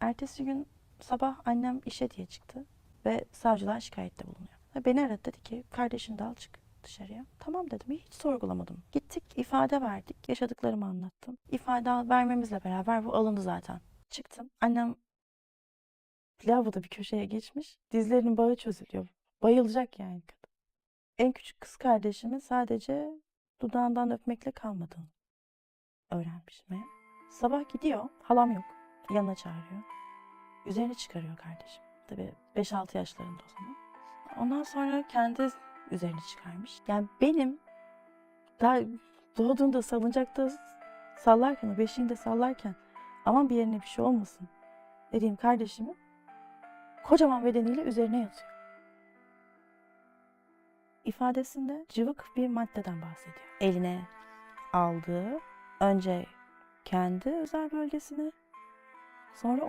Ertesi gün sabah annem işe diye çıktı ve savcılığa şikayette bulunuyor. Beni aradı dedi ki kardeşini de al çık dışarıya. Tamam dedim hiç sorgulamadım. Gittik ifade verdik yaşadıklarımı anlattım. İfade vermemizle beraber bu alındı zaten. Çıktım annem lavaboda bir köşeye geçmiş dizlerinin bağı çözülüyor. Bayılacak yani kadın. En küçük kız kardeşimin sadece dudağından öpmekle kalmadığını öğrenmişim. meğer. Sabah gidiyor halam yok yanına çağırıyor. Üzerine çıkarıyor kardeşim. Tabii 5-6 yaşlarında o zaman. Ondan sonra kendi üzerine çıkarmış. Yani benim daha doğduğunda salıncakta sallarken, o beşiğinde sallarken aman bir yerine bir şey olmasın dediğim kardeşimi kocaman bedeniyle üzerine yatıyor. İfadesinde cıvık bir maddeden bahsediyor. Eline aldığı önce kendi özel bölgesine sonra